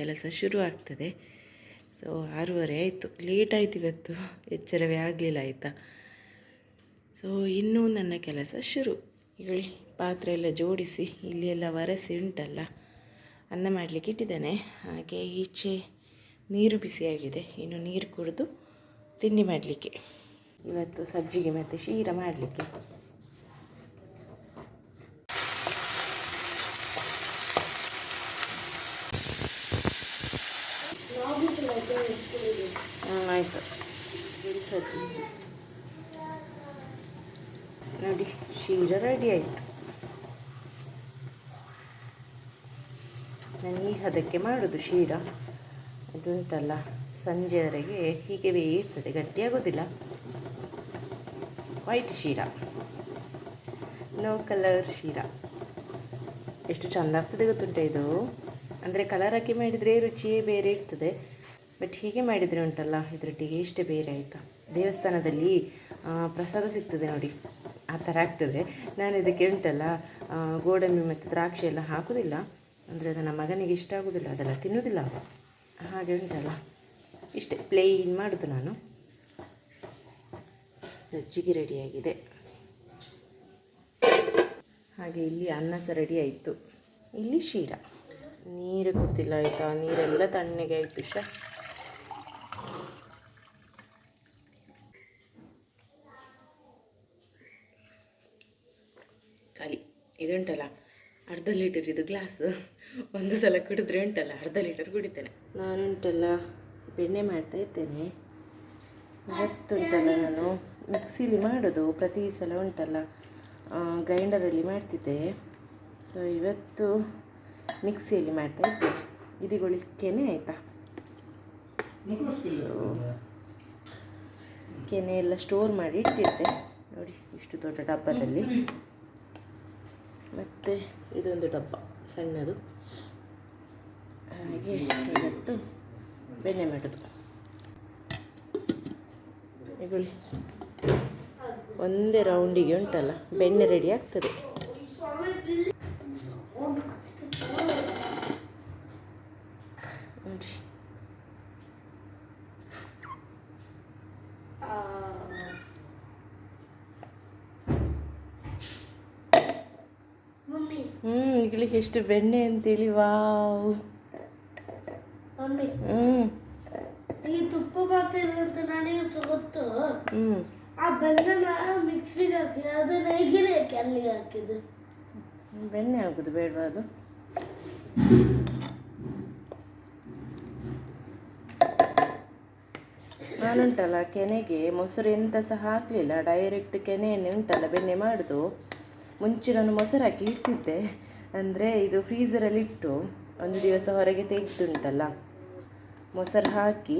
ಕೆಲಸ ಶುರು ಆಗ್ತದೆ. ಸೊ ಆರೂವರೆ ಆಯಿತು. ಲೇಟ್ ಆಯ್ತು ಇವತ್ತು. ಎಚ್ಚರವೇ ಆಗಲಿಲ್ಲ ಆಯಿತಾ? ಸೊ ಇನ್ನೂ ನನ್ನ ಕೆಲಸ ಶುರು. ಹೇಳಿ, ಪಾತ್ರೆ ಎಲ್ಲ ಜೋಡಿಸಿ. ಇಲ್ಲಿ ಎಲ್ಲ ವರಸಿ ಉಂಟಲ್ಲ. ಅನ್ನ ಮಾಡಲಿಕ್ಕೆ ಇಟ್ಟಿದ್ದೇನೆ. ಹಾಗೆ ಈಚೆ ನೀರು ಬಿಸಿಯಾಗಿದೆ ಇನ್ನು ನೀರು ಕುಡಿದು ತಿಂಡಿ ಮಾಡಲಿಕ್ಕೆ. ಇವತ್ತು ಸಜ್ಜಿಗೆ ಮತ್ತು ಶೀರ ಮಾಡಲಿಕ್ಕೆ. ಆಯಿತು. ನೋಡಿ ಶೀರ ರೆಡಿ ಆಯಿತು. ನಾನು ಈ ಹದಕ್ಕೆ ಮಾಡೋದು ಶೀರ ಅದುಂಟಲ್ಲ ಸಂಜೆವರೆಗೆ ಹೀಗೆವೇ ಇರ್ತದೆ, ಗಟ್ಟಿಯಾಗೋದಿಲ್ಲ. ವೈಟ್ ಶೀರ ನೋ ಕಲರ್ ಶೀರ ಎಷ್ಟು ಚೆಂದ ಆಗ್ತದೆ ಗೊತ್ತುಂಟ ಇದು? ಅಂದರೆ ಕಲರ್ ಹಾಕಿ ಮಾಡಿದರೆ ರುಚಿಯೇ ಬೇರೆ ಇರ್ತದೆ. ಬಟ್ ಹೀಗೆ ಮಾಡಿದರೆ ಉಂಟಲ್ಲ, ಇದ್ರ ಟೇಸ್ಟೇ ಬೇರೆ ಆಯಿತಾ? ದೇವಸ್ಥಾನದಲ್ಲಿ ಪ್ರಸಾದ ಸಿಗ್ತದೆ ನೋಡಿ. ಆ ಥರ ಆಗ್ತದೆ. ನಾನು ಇದಕ್ಕೆ ಉಂಟಲ್ಲ ಗೋಡಂಬಿ ಮತ್ತು ದ್ರಾಕ್ಷಿ ಎಲ್ಲ ಹಾಕೋದಿಲ್ಲ. ಅಂದರೆ ಅದನ್ನು ಮಗನಿಗೆ ಇಷ್ಟ ಆಗೋದಿಲ್ಲ, ಅದೆಲ್ಲ ತಿನ್ನೋದಿಲ್ಲ ಅವ. ಹಾಗೆ ಉಂಟಲ್ಲ. ಇಷ್ಟೇ ಪ್ಲೇನ್ ಮಾಡೋದು ನಾನು. ಸಜ್ಜಿಗೆ ರೆಡಿಯಾಗಿದೆ ಹಾಗೆ ಇಲ್ಲಿ ಅನ್ನ ಸಹ ರೆಡಿ ಆಯಿತು. ಇಲ್ಲಿ ಶೀರ. ನೀರು ಗೊತ್ತಿಲ್ಲ ಆಯಿತಾ? ನೀರೆಲ್ಲ ತಣ್ಣಗೆ ಆಯಿತು ಶ ಇದುಂಟಲ್ಲ, ಅರ್ಧ ಲೀಟರ್ ಇದು ಗ್ಲಾಸ್ ಒಂದು ಸಲ ಕುಡಿದ್ರೆ ಉಂಟಲ್ಲ, ಅರ್ಧ ಲೀಟರ್ ಕುಡಿತೇನೆ. ನಾನುಂಟಲ್ಲ, ಬೆಣ್ಣೆ ಮಾಡ್ತಾ ಇದ್ದೇನೆ. ಇವತ್ತುಂಟಲ್ಲ ನಾನು, ಮಿಕ್ಸಿಲಿ ಮಾಡೋದು, ಪ್ರತಿ ಸಲ ಉಂಟಲ್ಲ ಗ್ರೈಂಡರಲ್ಲಿ ಮಾಡ್ತಿದ್ದೆ. ಸೊ ಇವತ್ತು ಮಿಕ್ಸಿಯಲ್ಲಿ ಮಾಡ್ತಾ ಇದ್ದೇನೆ ಇದಿಗೊಳಿಕೆನೆ ಆಯಿತಾ? ಕೆನೆ ಎಲ್ಲ ಸ್ಟೋರ್ ಮಾಡಿ ಇಟ್ಟಿದ್ದೆ. ನೋಡಿ, ಇಷ್ಟು ದೊಡ್ಡ ಡಬ್ಬದಲ್ಲಿ. ಮತ್ತು ಇದೊಂದು ಡಬ್ಬ, ಸಣ್ಣದು. ಹಾಗೆ ಇವತ್ತು ಬೆಣ್ಣೆ ಮಾಡೋದು ಈಗಳಿ ಒಂದೇ ರೌಂಡಿಗೆ ಉಂಟಲ್ಲ, ಬೆಣ್ಣೆ ರೆಡಿ ಆಗ್ತದೆ. ನೋಡಿ ಹ್ಞೂ ಎಷ್ಟು ಬೆಣ್ಣೆ ಅಂತೇಳಿ ವಾವ್. ಈ ತುಪ್ಪ ಮಾಡ್ತಿದ್ರು ಅಂತ ನನಗೆ ಗೊತ್ತು? ಆ ಬೆಣ್ಣೆನ ಮಿಕ್ಸಿಗೆ ಹಾಕಿ ಅದನ್ನ ಹಾಕಿ ಅಲ್ಲಿಗೆ ಹಾಕಿದ್ದು. ಬೆಣ್ಣೆ ಆಗುದು ಬೇಡವಾ ಅದು? ನಾನುಂಟಲ್ಲ ಕೆನೆಗೆ ಮೊಸರು ಎಂತ ಸಹ ಹಾಕಲಿಲ್ಲ. ಡೈರೆಕ್ಟ್ ಕೆನೆಯನ್ನೇ ಉಂಟಲ್ಲ ಬೆಣ್ಣೆ ಮಾಡೋದು. ಮುಂಚೆ ನಾನು ಮೊಸರು ಹಾಕಿ ಇಡ್ತಿದ್ದೆ. ಅಂದರೆ ಇದು ಫ್ರೀಸರಲ್ಲಿಟ್ಟು ಒಂದು ದಿವಸ ಹೊರಗೆ ತೆಗೆದುಂಟಲ್ಲ, ಮೊಸರು ಹಾಕಿ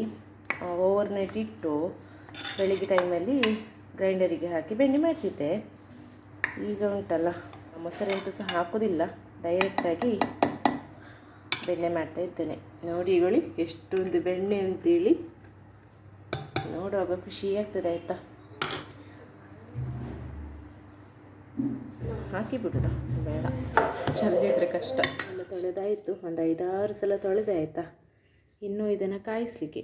ಓವರ್ ನೈಟ್ ಇಟ್ಟು ಬೆಳಿಗ್ಗೆ ಟೈಮಲ್ಲಿ ಗ್ರೈಂಡರಿಗೆ ಹಾಕಿ ಬೆಣ್ಣೆ ಮಾಡ್ತಿದ್ದೆ. ಈಗ ಉಂಟಲ್ಲ ಮೊಸರೆಂತೂ ಸಹ ಹಾಕೋದಿಲ್ಲ ಡೈರೆಕ್ಟಾಗಿ ಬೆಣ್ಣೆ ಮಾಡ್ತಾ ಇದ್ದೇನೆ. ನೋಡಿ ಈಗಳಿ ಎಷ್ಟೊಂದು ಬೆಣ್ಣೆ ಅಂತೇಳಿ. ನೋಡುವಾಗ ಖುಷಿ ಆಗ್ತದೆ ಆಯಿತಾ? ಹಾಕಿ ಬೇಡ. ಚೆಲ್ಲಿದ್ರೆ ಕಷ್ಟ. ಎಲ್ಲ ತೊಳೆದಾಯಿತು. ಒಂದು ಐದಾರು ಸಲ ತೊಳೆದೆ ಆಯಿತಾ? ಇನ್ನೂ ಇದನ್ನು ಕಾಯಿಸ್ಲಿಕ್ಕೆ.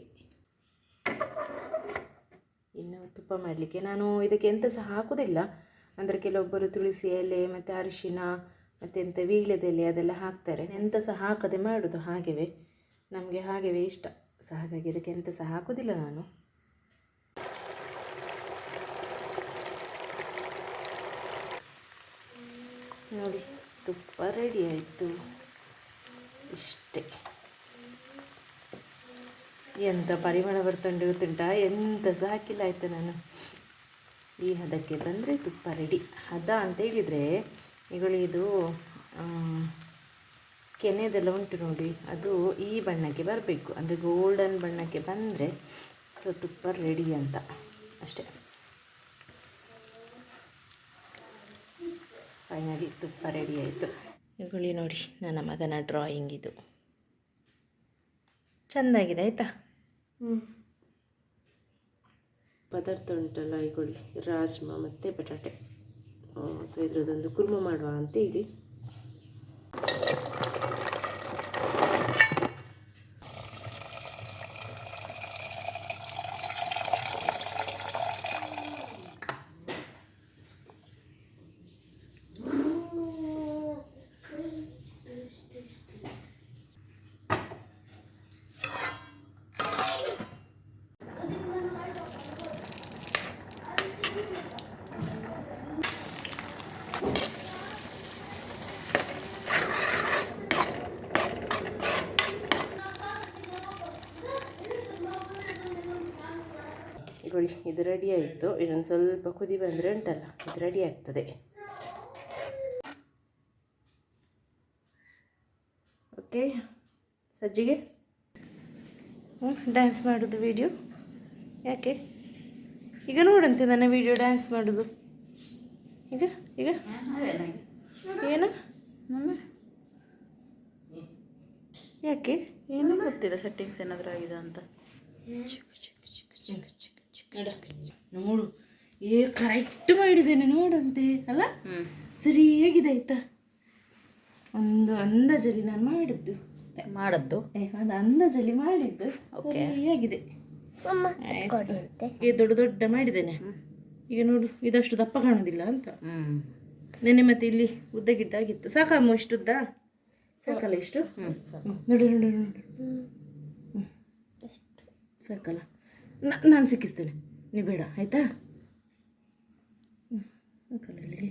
ಇನ್ನು ತುಪ್ಪ ಮಾಡಲಿಕ್ಕೆ. ನಾನು ಇದಕ್ಕೆ ಎಂತ ಸಹ ಹಾಕೋದಿಲ್ಲ. ಅಂದರೆ ಕೆಲವೊಬ್ಬರು ತುಳಸಿ ಎಲೆ, ಮತ್ತು ಅರಿಶಿನ, ಮತ್ತು ಎಂಥ ವೀಳ್ಯದೆಲೆ ಅದೆಲ್ಲ ಹಾಕ್ತಾರೆ. ಎಂತ ಸಹ ಹಾಕದೆ ಮಾಡೋದು ಹಾಗೆಯೇ ನಮಗೆ ಹಾಗೆಯೇ ಇಷ್ಟ. ಸೊ ಹಾಗಾಗಿ ಇದಕ್ಕೆ ಎಂತ ಸಹ ಹಾಕೋದಿಲ್ಲ ನಾನು. ನೋಡಿ. ತುಪ್ಪ ರೆಡಿ ಆಯಿತು. ಇಷ್ಟೇ. ಎಂಥ ಪರಿಮಳ ಬರ್ತಂಡು ಗೊತ್ತುಂಟಾ ಎಂತ ಸಹ ಹಾಕಿಲ್ಲ ಆಯಿತು ನಾನು. ಈ ಹದಕ್ಕೆ ಬಂದರೆ ತುಪ್ಪ ರೆಡಿ ಹದ ಅಂತ ಹೇಳಿದರೆ ಈಗಳು ಇದು ಕೆನೆದೆಲ್ಲ ಉಂಟು ನೋಡಿ, ಅದು ಈ ಬಣ್ಣಕ್ಕೆ ಬರಬೇಕು. ಅಂದರೆ ಗೋಲ್ಡನ್ ಬಣ್ಣಕ್ಕೆ ಬಂದರೆ ಸೊ ತುಪ್ಪ ರೆಡಿ ಅಂತ. ಅಷ್ಟೇ. ಫೈನಲಿ ತುಪ್ಪ ರೆಡಿ ಆಯಿತು ಇವುಗಳಿ ನೋಡಿ ನನ್ನ ಮಗನ ಡ್ರಾಯಿಂಗ್ ಇದು. ಚೆಂದಾಗಿದೆ ಆಯಿತಾ? ಹ್ಞೂ ಪದಾರ್ಥ ಉಂಟಲ್ಲ ಈಗೊಳ್ಳಿ ರಾಜ್ಮಾ ಮತ್ತು ಬಟಾಟೆ ಸೊ ಇದರದೊಂದು ಕುರ್ಮ ಮಾಡುವ ಅಂತ ಹೇಳಿ. ಇದು ರೆಡಿ ಆಯಿತು. ಇನ್ನೊಂದು ಸ್ವಲ್ಪ ಕುದಿ ಬಂದರೆ ಉಂಟಲ್ಲ ಇದು ರೆಡಿ ಆಗ್ತದೆ. ಓಕೆ ಸಜ್ಜಿಗೆ? ಹ್ಞೂ ಡ್ಯಾನ್ಸ್ ಮಾಡೋದು ವಿಡಿಯೋ ಯಾಕೆ? ಈಗ ನೋಡಂತೆ ನನ್ನ ವಿಡಿಯೋ ಡ್ಯಾನ್ಸ್ ಮಾಡೋದು. ಈಗ ಈಗ? ಏನು? ಯಾಕೆ? ಏನು ಗೊತ್ತಿಲ್ಲ ಸೆಟ್ಟಿಂಗ್ಸ್ ಏನಾದರೂ ಆಗಿದೆ ಅಂತ. ನೋಡು. ಏ ಕರೆಕ್ಟ್ ಮಾಡಿದ್ದೇನೆ ನೋಡಂತೆ ಅಲ್ಲ? ಸರಿ ಸರಿಯಾಗಿದೆ ಆಯ್ತಾ? ಒಂದು ಅಂದಾಜಲ್ಲಿ ನಾನು ಮಾಡಿದ್ದು. ಮಾಡದ್ದು. ಏ, ಒಂದು ಅಂದಾಜಲ್ಲಿ ಮಾಡಿದ್ದು. ಹೇಗಿದೆ? ಸರಿಯಾಗಿದೆ ಏ ದೊಡ್ಡ ದೊಡ್ಡ ಮಾಡಿದ್ದೇನೆ. ಈಗ ನೋಡು ಇದಷ್ಟು ದಪ್ಪ ಕಾಣೋದಿಲ್ಲ ಅಂತ. ನೆನೆ ನೆನ್ನೆ ಮತ್ತೆ ಇಲ್ಲಿ ಉದ್ದ ಗಿಡ್ಡ ಆಗಿತ್ತು. ಸಾಕಮ್ಮ ಇಷ್ಟು? ಉದ್ದ ಸಾಕಲ್ಲ ಇಷ್ಟು ನೋಡು ನೋಡು ನೋಡು ಸಾಕಲ್ಲ. ನಾನು ಸಿಕ್ಕಿಸ್ತೇನೆ. ನೀವು ಬೇಡ ಆಯಿತಾ? ಇಲ್ಲಿಗೆ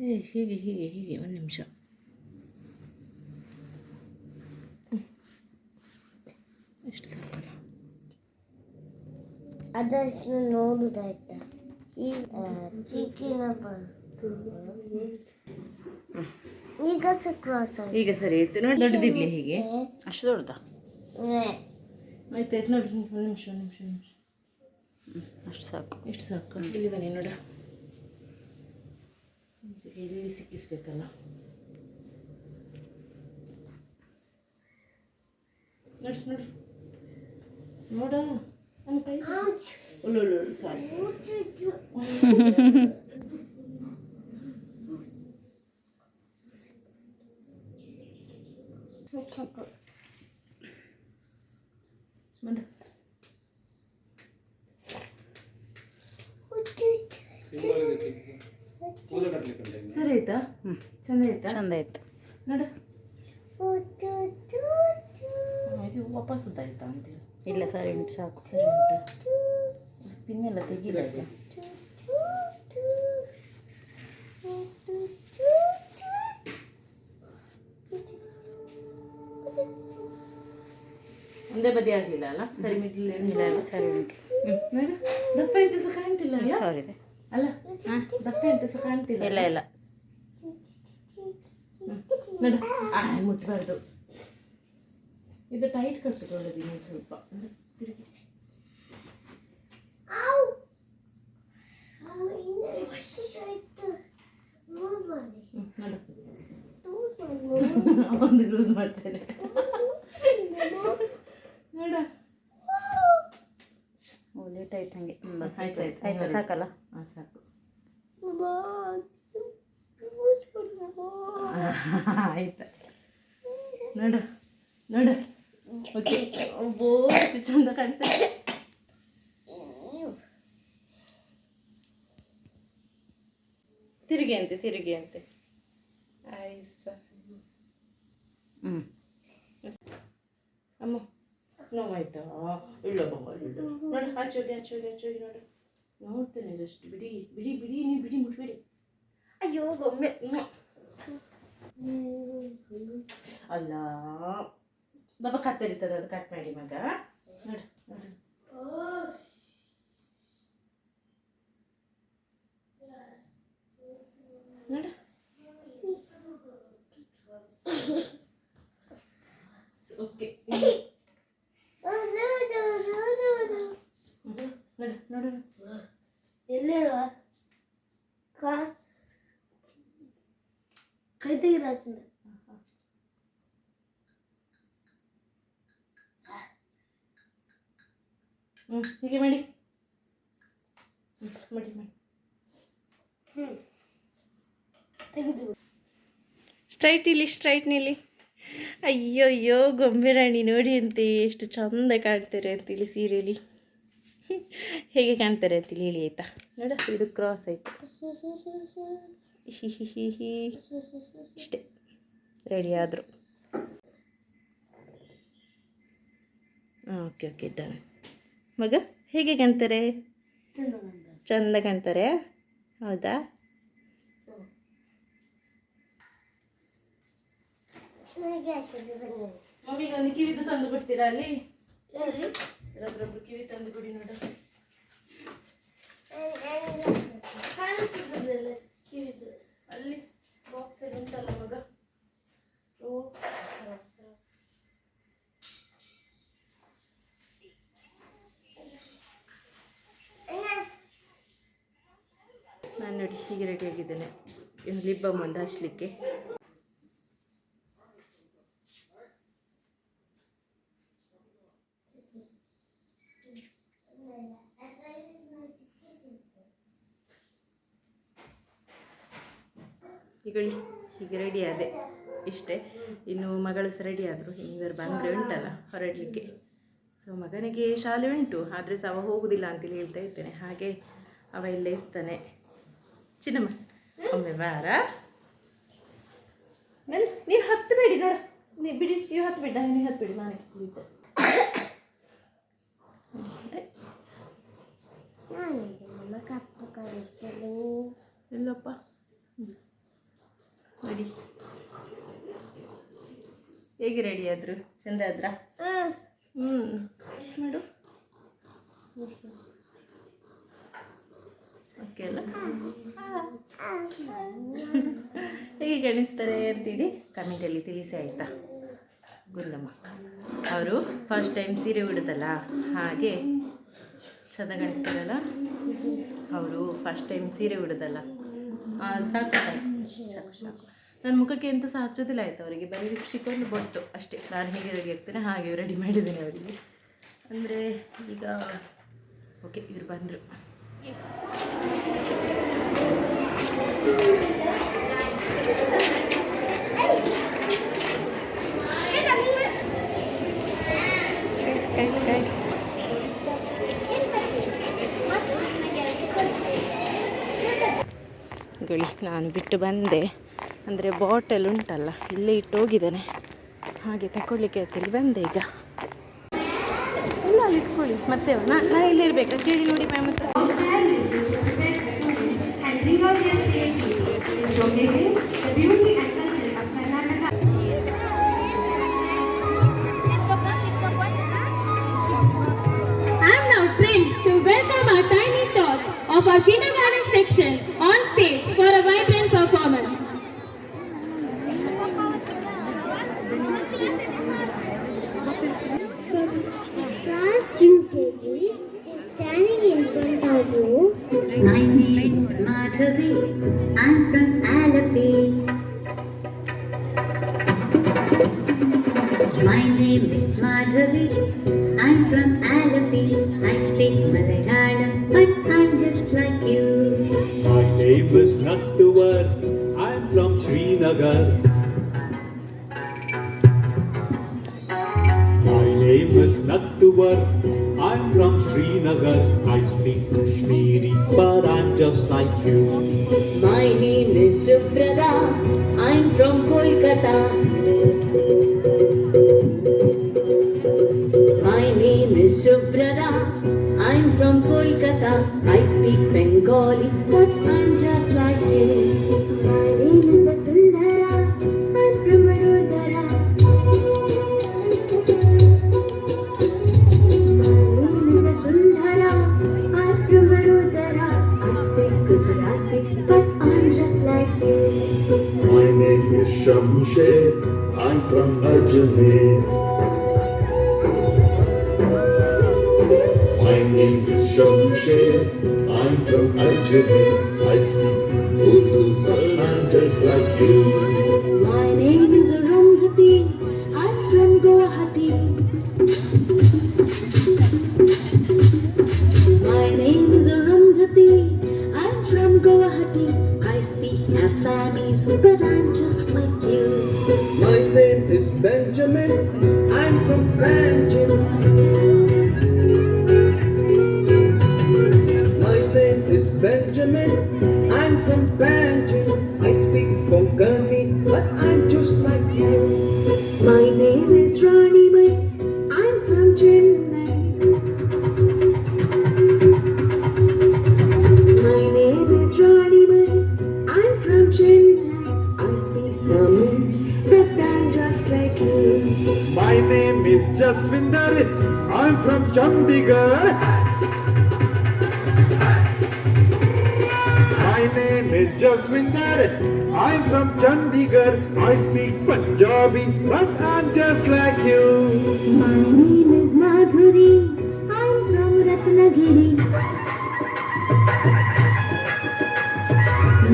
ಏ ಹೀಗೆ ಹೀಗೆ ಹೀಗೆ ಒಂದು ನಿಮಿಷ. ಎಷ್ಟು ಸಾಕಲ್ಲ. ಅದಷ್ಟು ನೋಡುದಾಯ್ತಾ? ಈಗ ಸರಿ ಕ್ರಾಸ್ ಈಗ ಸರಿ ಆಯ್ತು. ನೋಡಿ ದೊಡ್ಡದಿರ್ಲಿ ಹೀಗೆ. ಅಷ್ಟು ದೊಡ್ಡದ? ಆಯ್ತಾಯ್ತು ನೋಡಿ ಒಂದು ನಿಮಿಷ ಒಂದು ನಿಮಿಷ ಒಂದು ನಿಮಿಷ ಅಷ್ಟು ಸಾಕು ಎಷ್ಟು ಸಾಕು ಇಲ್ಲಿ ಬನ್ನಿ ನೋಡ ಇಲ್ಲಿ ಸಿಕ್ಕಿಸ್ಬೇಕಲ್ಲ ನೋಡಿ ನೋಡಿ ನೋಡ ನನ್ನ ಕೈ ಉಳ್ಳು ಸಾರಿ ಮಾಡ ಸರಿ ಆಯ್ತಾ ಹ್ಞೂ ಚಂದ ಆಯ್ತಾ ಚಂದ ಆಯ್ತು ನೋಡ ಇದು ವಾಪಸ್ ಉದ್ದಾಯ್ತಾ ಅಂತೇಳಿ ಇಲ್ಲ ಸರಿ ಉಂಟು ಸಾಕು ಸರಿ ಉಂಟು ಪಿನ್ನೆಲ್ಲ ತೆಗಿಲ್ಲ ಈಗ ಒಂದೇ ಬದಿ ಆಗಲಿಲ್ಲ ಅಲ್ಲ? ಸರಿ ಮಿಡ್ಲ್ ಏನಿಲ್ಲ ಅಲ್ಲ? ಸರಿ ನೋಡು ದಪ್ಪ ಎಂತ ಸಹ ಕಾಣ್ತಿಲ್ಲ ಅಲ್ಲ? ಸಾರಿ. ಅಲ್ಲ? ದಪ್ಪ ಎಂತ ಸಹ ಕಾಣ್ತಿಲ್ಲ ಇಲ್ಲ ಇಲ್ಲ. ನೋಡು. ಆ ಮುಟ್ಬಾರ್ದು. ಇದು ಟೈಟ್ ಕಟ್ಟಿಕೊಳ್ಳೋದು ಇನ್ನೊಂದು ಸ್ವಲ್ಪ. ತಿರುಗಿ ಒಂದು ಲೂಸ್ ಮಾಡ್ತೇನೆ ನೋಡ ಓ ಲೇಟ್ ಆಯ್ತು ಹಂಗೆ ಹ್ಞೂ ಬಸ್ ಆಯ್ತು, ಆಯ್ತು. ಆಯ್ತಾ ಸಾಕಲ್ಲ? ಹಾಂ ಸಾಕು. ಆಯ್ತಾ. ನೋಡು ನೋಡು. ಓಕೆ. ಒಬ್ಬೋ ಚಂದ ಕಾಣ್ತಾ ತಿರುಗಿ ಅಂತೆ ತಿರುಗಿ ಅಂತೆ. ನೋವಾಯ್ತಾ ಇಲ್ಲ ಬಾಬಾ ಇಲ್ಲ ನೋಡು ಆಚೆ ಹೋಗಿ ಆಚೆ ನೋಡಿ. ನೋಡ್ತೇನೆ ಜಸ್ಟ್ ಬಿಡಿ ಬಿಡಿ ಬಿಡಿ, ನೀವು ಬಿಡಿ, ಮುಟ್ಬಿಡಿ. ಅಯ್ಯೋ, ಒಮ್ಮೆ. ಅಲ್ಲ, ಬಾಬಾ ಕತ್ತರಿತದ ಅದು ಕಟ್ ಮಾಡಿ ಮಗ ನೋಡಿ, ನೋಡು. ಓಕೆ ನೋಡು ನೋಡು. ಎಲ್ಲೇಳುವ ಕಾ ಕೈ ತೆಗಿರಾಚಂದ ಹ್ಞೂ ಹೀಗೆ ಮಾಡಿ. ಹ್ಞೂ ಮಾಡಿ ಮಾಡಿ. ಹ್ಞೂ ತೆಗೆದು ಸ್ಟ್ರೈಟ್ ಇಲ್ಲಿ ಸ್ಟ್ರೈಟ್ ನಿಲ್ಲಿ ಅಯ್ಯೋ ಅಯ್ಯೋ ಗೊಂಬೆ ರಾಣಿ ನೋಡಿ ಅಂತೆ ಎಷ್ಟು ಚಂದ ಕಾಣ್ತಾರೆ ಅಂತೇಳಿ ಸೀರೆಲಿ. ಹೇಗೆ ಕಾಣ್ತಾರೆ ಅಂತೇಳಿ ಹೇಳಿ ಆಯ್ತಾ? ನೋಡ ಇದು ಕ್ರಾಸ್ ಆಯ್ತು. ಹಿ ಹಿ ಹಿ ಹಿ ಇಷ್ಟೇ. ರೆಡಿ ಆದರು. ಓಕೆ ಓಕೆ ಡನ್ ಮಗ ಹೇಗೆ ಕಾಣ್ತಾರೆ? ಚಂದ ಕಾಣ್ತಾರೆ. ಹೌದಾ? ಮಮ್ಮಿಗೆ ಒಂದು ಕಿವಿದು ತಂದು ಬಿಡ್ತೀರಾ ಅಲ್ಲಿ? ಯಾರಾದ್ರೊಬ್ರು ಕಿವಿ ತಂದು ಕೊಡಿ ನೋಡು. ಕಾಣಿಸ್ತಿದ್ದಲ್ಲ ಕಿವಿದು? ಅಲ್ಲಿ ಬಾಕ್ಸ್ ಅಲ್ಲಿ ಉಂಟಲ್ಲ ಮಗ? ಓ. ನಾನು ನೋಡಿ ಹೀಗೆ ರೆಡಿ ಆಗಿದ್ದೇನೆ. ಇನ್ನು ಬಾಮ್ ಒಂದು ಹಚ್ಚಲಿಕ್ಕೆ ಈಗಳಿ ಹೀಗೆ ರೆಡಿ ಆದೆ. ಇಷ್ಟೇ. ಇನ್ನು ಮಗಳು ಸಹ ರೆಡಿ ಆದರು. ಇವರು ಬಂದರೆ ಉಂಟಲ್ಲ ಹೊರಡಲಿಕ್ಕೆ. ಸೊ ಮಗನಿಗೆ ಶಾಲೆ ಉಂಟು. ಆದರೆ ಸಹ ಅವ ಹೋಗುವುದಿಲ್ಲ ಅಂತೇಳಿ ಹೇಳ್ತಾ ಇರ್ತೇನೆ. ಹಾಗೆ ಅವ ಇಲ್ಲೇ ಇರ್ತಾನೆ. ಚಿನ್ನಮ್ಮ ಒಮ್ಮೆ ಬಾರ. ನೀನು ನೀವು ಹತ್ತು ಬೇಡಿ ನೋಡ. ನೀ ಬಿಡಿ ನೀವು ಹತ್ತು ಬಿಡಿ. ನಾನು ನೀವು ಹತ್ತು ಬಿಡಿ ನಾನೇ ಕುಳಿತೆ ಎಲ್ಲಪ್ಪ ನೋಡಿ. ಹೇಗೆ ರೆಡಿ ಆದ್ರು? ಚಂದ ಆದ್ರ? ಹ್ಞೂ ಮಾಡು. ಓಕೆ ಅಲ್ಲ? ಹೇಗೆ ಕಾಣಿಸ್ತಾರೆ ಅಂತೇಳಿ ಕಮೆಂಟಲ್ಲಿ ತಿಳಿಸಿ ಆಯಿತಾ? ಗುಂಡಮ್ಮ ಅವರು ಫಸ್ಟ್ ಟೈಮ್ ಸೀರೆ ಉಡುತ್ತಲ್ಲ ಹಾಗೆ ಚಂದ ಕಾಣಿಸ್ತಾರಲ್ಲ? ಅವರು ಫಸ್ಟ್ ಟೈಮ್ ಸೀರೆ ಉಡುದಲ್ಲ. ಸಾಕು ನನ್ನ ಮುಖಕ್ಕೆ ಎಂತ ಸಹ ಹಚ್ಚೋದಿಲ್ಲ ಆಯ್ತು ಅವರಿಗೆ? ಬರೀ ಲಿಪ್ಸ್ಟಿಕ್ ಒಂದು ಬೊಟ್ಟು ಅಷ್ಟೇ. ನಾನು ಹೇಗೆ ರೆಡಿ ಆಗ್ತೇನೆ, ಹಾಗೆ ರೆಡಿ ಮಾಡಿದ್ದೇನೆ ಅವರಿಗೆ. ಅಂದರೆ ಈಗ ಓಕೆ ಇವ್ರು ಬಂದರು. ಗಳಿ ನಾನು ಬಿಟ್ಟು ಬಂದೆ. ಅಂದರೆ ಬಾಟಲ್ ಉಂಟಲ್ಲ ಇಲ್ಲೇ ಇಟ್ಟು ಹೋಗಿದ್ದೇನೆ ಹಾಗೆ ತಗೊಳ್ಳಿಕ್ಕೆ ಅಂತೇಳಿ ಬಂದೆ ಈಗ. ಇಲ್ಲ ಅಲ್ಲಿ ಇಟ್ಕೊಳ್ಳಿ ಮತ್ತೆ ನಾನು ನಾನು ಇಲ್ಲೇ ಇರಬೇಕಾ? ಕೇಳಿ ನೋಡಿ ಮ್ಯಾಮ್ ಹತ್ರ. I'm My name is Nattuvar. I'm from Srinagar. My name is Nattuvar. I'm from Srinagar. I speak Kashmiri, but I'm just like you. My name is Suprada. I'm from Kolkata. Shamsher. I'm from Ajmer. My name is Shamsher. I'm from Ajmer. I speak Urdu, I'm just like you. Benjamin. My name is Jaswinder. I'm from Chandigarh. I speak Punjabi, but I'm just like you. My name is Madhuri. I'm from Ratnagiri.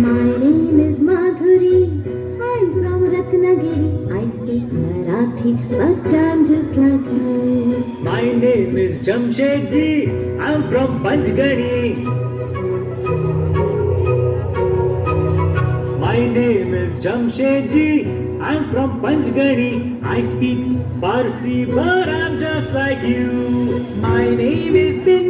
My name is Madhuri. I'm from Ratnagiri. I speak Marathi, but I'm just like you. My name is Jamshedji. I'm from Panchgani. Name is Jamshedji. I'm from Panchgani. I speak Parsi, but I'm just like you. My name is.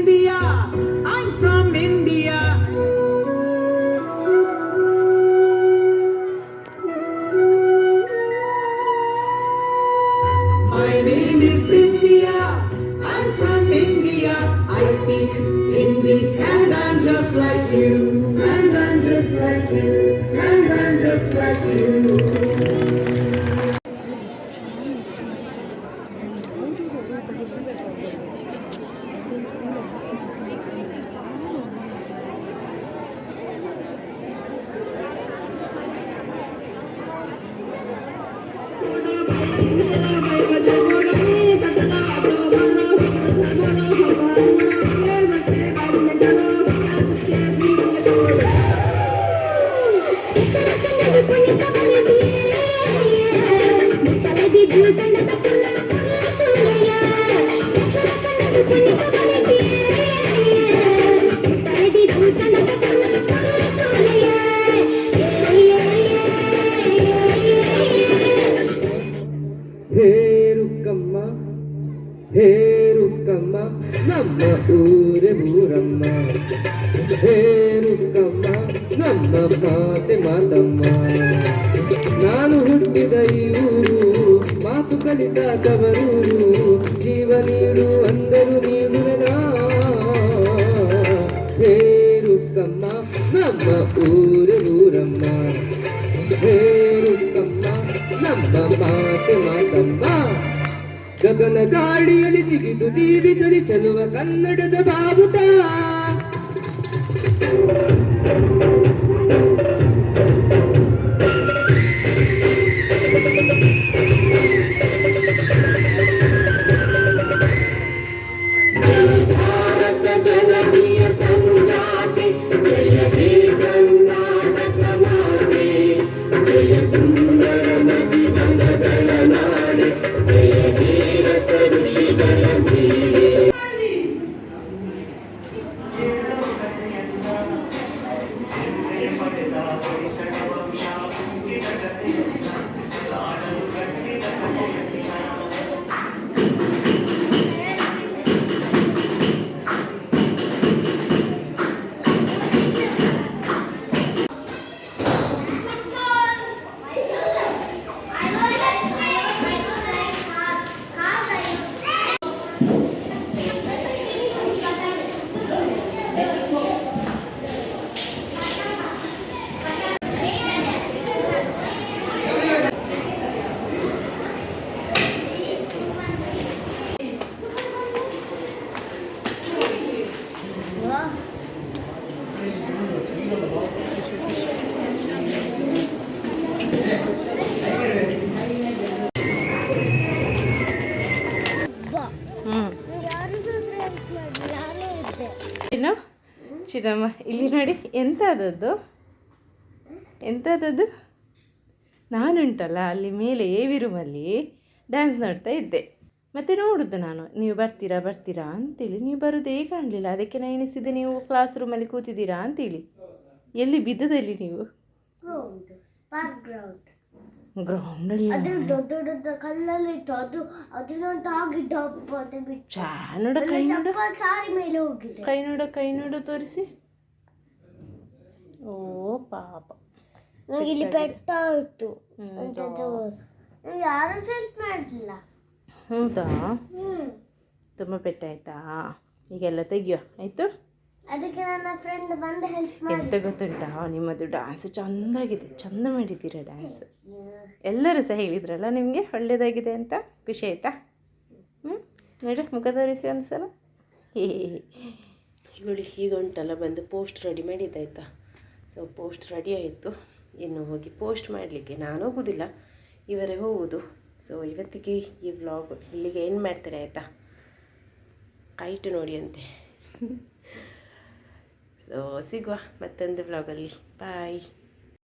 ನಮ್ಮ ಮಾತೆ ಮಾತಮ್ಮ. ನಾನು ಹುಟ್ಟಿದ ಇವರು ಮಾತು ಕಲಿತ ತವರು ಜೀವ ನೀಡು ಅಂದರು ನೀಡುವೆನ ಹೇರುಕ್ಕಮ್ಮ ನಮ್ಮ ಊರು ಊರಮ್ಮ ಹೇರುಕ್ಕಮ್ಮ ನಮ್ಮ ಮಾತೆ ಮಾತಮ್ಮ. ಗಗನ ಗಾಡಿಯಲ್ಲಿ ಜಿಗಿದು ಜೀವಿಸಲಿ ಚೆಲುವ ಕನ್ನಡದ ಬಾವುಟ. ಚಿನ್ನಮ್ಮ ಇಲ್ಲಿ ನೋಡಿ ಎಂಥದ್ದು ಎಂಥದ್ದು ನಾನುಂಟಲ್ಲ, ಅಲ್ಲಿ ಮೇಲೆ ಎವಿ ರೂಮಲ್ಲಿ ಡ್ಯಾನ್ಸ್ ನೋಡ್ತಾ ಇದ್ದೆ. ಮತ್ತು ನೋಡುದು ನಾನು. ನೀವು ಬರ್ತೀರಾ ಬರ್ತೀರಾ ಅಂತೇಳಿ. ನೀವು ಬರೋದೇ ಕಾಣಲಿಲ್ಲ. ಅದಕ್ಕೆ ನಾನು ಎಣಿಸಿದ್ದೆ ನೀವು ಕ್ಲಾಸ್ ರೂಮಲ್ಲಿ ಕೂತಿದ್ದೀರಾ ಅಂತೇಳಿ. ಎಲ್ಲಿ ಬಿದ್ದದಲ್ಲಿ ನೀವು? ಗ್ರೌಂಡ್ ಗ್ರೌಂಡಲ್ಲಿ ಅದು ದೊಡ್ಡ ದೊಡ್ಡ ಕಲ್ಲಲ್ಲಿ ಇತ್ತು. ಅದು ಅದನ್ನಂತ ತಾಗಿ ಡಬ್ಬ ಅಂತ ಬಿಟ್ಟು. ಚಾ ನೋಡ ಕೈ ನೋಡ. ಚಪ್ಪಲ್ ಸಾರಿ ಮೇಲೆ ಹೋಗಿದೆ. ಕೈ ನೋಡ ಕೈ ನೋಡ ತೋರಿಸಿ. ಓ ಪಾಪ. ನನಗೆ ಇಲ್ಲಿ ಪೆಟ್ಟ ಇತ್ತು. ನಂಗೆ ಯಾರು ಸೆಲ್ಫ್ ಮಾಡಲಿಲ್ಲ. ಹೌದಾ? ತುಂಬಾ ತುಂಬ ಪೆಟ್ಟಾಯ್ತಾ ಈಗೆಲ್ಲ ತೆಗಿಯೋ. ಆಯಿತು? ಅದಕ್ಕೆ ನನ್ನ ಫ್ರೆಂಡ್ ಬಂದು ಹೆಲ್ಪ್ ಎಂತ ಗೊತ್ತುಂಟಾ? ನಿಮ್ಮದು ಡ್ಯಾನ್ಸ್ ಚೆಂದಾಗಿದೆ. ಚಂದ ಮಾಡಿದ್ದೀರಾ ಡ್ಯಾನ್ಸ್ ಎಲ್ಲರೂ ಸಹ ಹೇಳಿದ್ರಲ್ಲ ನಿಮಗೆ ಒಳ್ಳೆಯದಾಗಿದೆ ಅಂತ? ಖುಷಿ ಆಯ್ತಾ? ಹ್ಞೂ ನೋಡಿ ಮುಖ ತೋರಿಸಿ ಒಂದು ಸಲ ನೋಡಿ ಈಗ ಉಂಟಲ್ಲ ಬಂದು ಪೋಸ್ಟ್ ರೆಡಿ ಮಾಡಿದ್ದಾಯ್ತಾ ಸೊ ಪೋಸ್ಟ್ ರೆಡಿ ಆಯಿತು. ಇನ್ನು ಹೋಗಿ ಪೋಸ್ಟ್ ಮಾಡಲಿಕ್ಕೆ ನಾನು ಹೋಗೋದಿಲ್ಲ ಇವರೇ ಹೋಗುವುದು ಸೊ ಇವತ್ತಿಗೆ ಈ ವ್ಲಾಗ್ ಇಲ್ಲಿಗೆ ಏನು ಮಾಡ್ತಾರೆ ಆಯಿತಾ? ಕೈಟು ನೋಡಿ ಅಂತೆ. ಸೊ ಸಿಗುವ ಮತ್ತೊಂದು ವ್ಲಾಗಲ್ಲಿ ಬಾಯ್